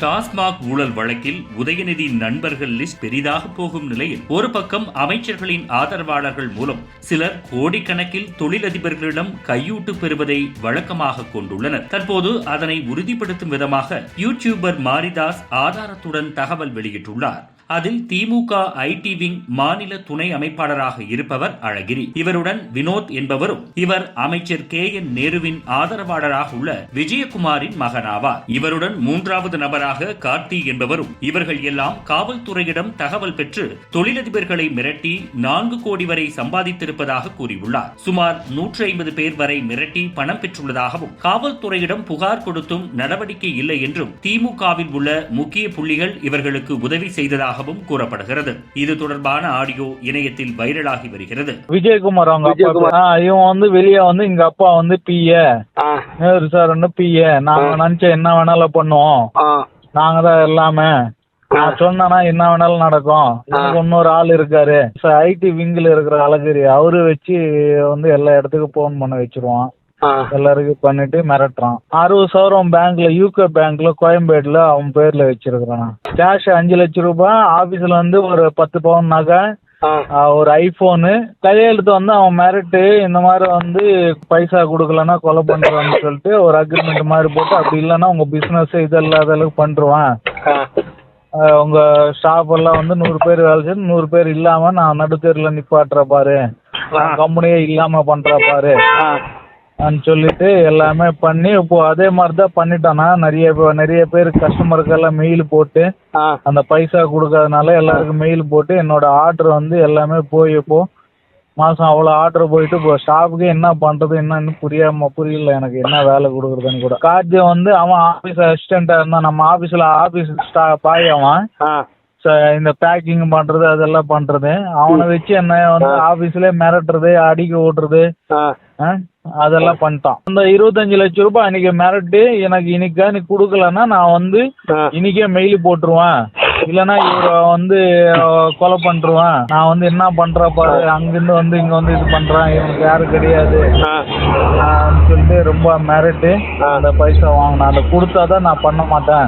டாஸ்மாக் ஊழல் வழக்கில் உதயநிதி நண்பர்கள் லிஸ்ட் பெரிதாக போகும் நிலையில் ஒரு பக்கம் அமைச்சர்களின் ஆதரவாளர்கள் மூலம் சிலர் கோடிக்கணக்கில் தொழிலதிபர்களிடம் கையூட்டு பெறுவதை வழக்கமாக கொண்டுள்ளனர். தற்போது அதனை உறுதிப்படுத்தும் விதமாக யூடியூபர் மாரிதாஸ் ஆதாரத்துடன் தகவல் வெளியிட்டுள்ளார். அதில் திமுக ஐடி விங் மாநில துணை அமைப்பாளராக இருப்பவர் அழகிரி. இவருடன் வினோத் என்பவரும் இவர் அமைச்சர் கே என் நேருவின் ஆதரவாளராக உள்ள விஜயகுமாரின் மகனாவார். இவருடன் மூன்றாவது நபராக கார்த்தி என்பவரும் இவர்கள் எல்லாம் காவல்துறையிடம் தகவல் பெற்று தொழிலதிபர்களை மிரட்டி நான்கு கோடி வரை சம்பாதித்திருப்பதாக கூறியுள்ளார். சுமார் நூற்றி ஐம்பது பேர் வரை மிரட்டி பணம் பெற்றுள்ளதாகவும் காவல்துறையிடம் புகார் கொடுத்தும் நடவடிக்கை இல்லை என்றும் திமுகவில் உள்ள முக்கிய புள்ளிகள் இவர்களுக்கு உதவி செய்ததாக செய்ததாகவும் கூறப்படுகிறது. இது தொடர்பான ஆடியோ இணையத்தில் வைரலாகி வருகிறது. விஜயகுமார் அவங்க இவன் வந்து வெளியே வந்து எங்க அப்பா வந்து பிஏ நேரு சார் வந்து பிஏ நாங்க. நினைச்ச என்ன வேணாலும் பண்ணுவோம். நாங்க தான் எல்லாமே. நான் சொன்னேன்னா என்ன வேணாலும் நடக்கும். இன்னொரு ஆள் இருக்காரு. ஐடி விங்கில் இருக்கிற அழகிரி அவரு வச்சு வந்து எல்லா இடத்துக்கும் போன் பண்ண வச்சிருவான். ஆ எல்லாருக்கும் பண்ணிட்டு மிரட்டுறான். அறுபது சவரம் பேங்க்ல யூகே பேங்க்ல கோயம்பேடுல அவன் பேர்ல வச்சிருக்கிறான். கேஷ் அஞ்சு லட்சம் ரூபாய் ஆபீஸ்ல வந்து ஒரு பத்து பவுன் நகை ஒரு ஐபோனு கையெழுத்து வந்து அவன் மிரட்டு இந்த மாதிரி வந்து பைசா கொடுக்கலன்னா கொலை பண்றான்னு சொல்லிட்டு ஒரு அக்ரிமெண்ட் மாதிரி போட்டு அப்படி இல்லைன்னா உங்க பிசினஸ் இதெல்லாம் அதெல்லாம் பண்ருவேன். ஆ. ஆ, உங்க ஸ்டாஃப் எல்லாம் வந்து நூறு பேர் வேலை செய்து நூறு பேர் இல்லாம நான் நடுத்தெருல நிப்பாட்டுற பாரு. கம்பெனியே இல்லாம பண்ற பாரு. சொல்லிட்டு எல்லாமே பண்ணி இப்போ அதே மாதிரி தான் பண்ணிட்டானா. நிறைய நிறைய பேர் கஸ்டமருக்கெல்லாம் மெயில் போட்டு அந்த பைசா கொடுக்கறதுனால எல்லாருக்கும் மெயில் போட்டு என்னோட ஆர்டர் வந்து எல்லாமே போய் இப்போ மாதம் அவ்வளோ ஆர்டர் போயிட்டு இப்போ ஸ்டாஃபுக்கு என்ன பண்ணுறது என்னன்னு புரியாம புரியல எனக்கு என்ன வேலை கொடுக்குறதுன்னு கூட. கார்ஜி வந்து அவன் ஆஃபீஸ் அசிஸ்டண்ட்டாக இருந்தான். நம்ம ஆஃபீஸில் ஆஃபீஸ் ஸ்டா பாய் அவன். இந்த பேக்கிங் பண்ணுறது அதெல்லாம் பண்ணுறது அவனை வச்சு என்ன வந்து ஆஃபீஸ்லேயே மிரட்டுறது அடிக்க ஓட்டுறது? அதெல்லாம் பண்ணிட்டான். அந்த இருபத்தஞ்சு லட்ச ரூபாய் அன்னைக்கு மிரட்டி எனக்கு இன்னைக்கா நீ கொடுக்கலன்னா நான் வந்து இன்னைக்கே மெயில் போட்டுருவேன். இல்லைன்னா இவரை வந்து கொலை பண்ணிருவேன். நான் வந்து என்ன பண்றா பாரு அங்கிருந்து வந்து இங்க வந்து இது பண்றான். இவனுக்கு யாரும் கிடையாது. சொல்லிட்டு ரொம்ப மிரட்டு அந்த பைசா வாங்கினேன். அதை கொடுத்தாதான் நான் பண்ண மாட்டேன்.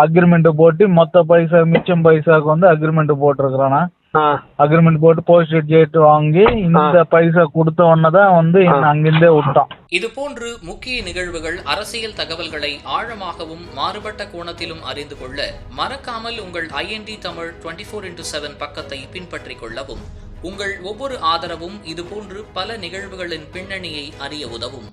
அக்ரிமெண்ட் போட்டு மொத்த பைசா மிச்சம் பைசாக்கு வந்து அக்ரிமெண்ட் போட்டிருக்கிறேன்னா ஆ. அக்ரிமெண்ட் போட்டு போஸ்ட் டேட் வாங்கி இந்த பைசா கொடுத்த உடனே தான் வந்து என்னை அங்கிருந்தே விட்டான். இதுபோன்று முக்கிய நிகழ்வுகள் அரசியல் தகவல்களை ஆழமாகவும் மாறுபட்ட கோணத்திலும் அறிந்து கொள்ள மறக்காமல் உங்கள் IND Tamil twenty four into seven பக்கத்தை பின்பற்றிக் கொள்ளவும் உங்கள் ஒவ்வொரு ஆதரவும் இதுபோன்று பல நிகழ்வுகளின் பின்னணியை அறிய உதவும்.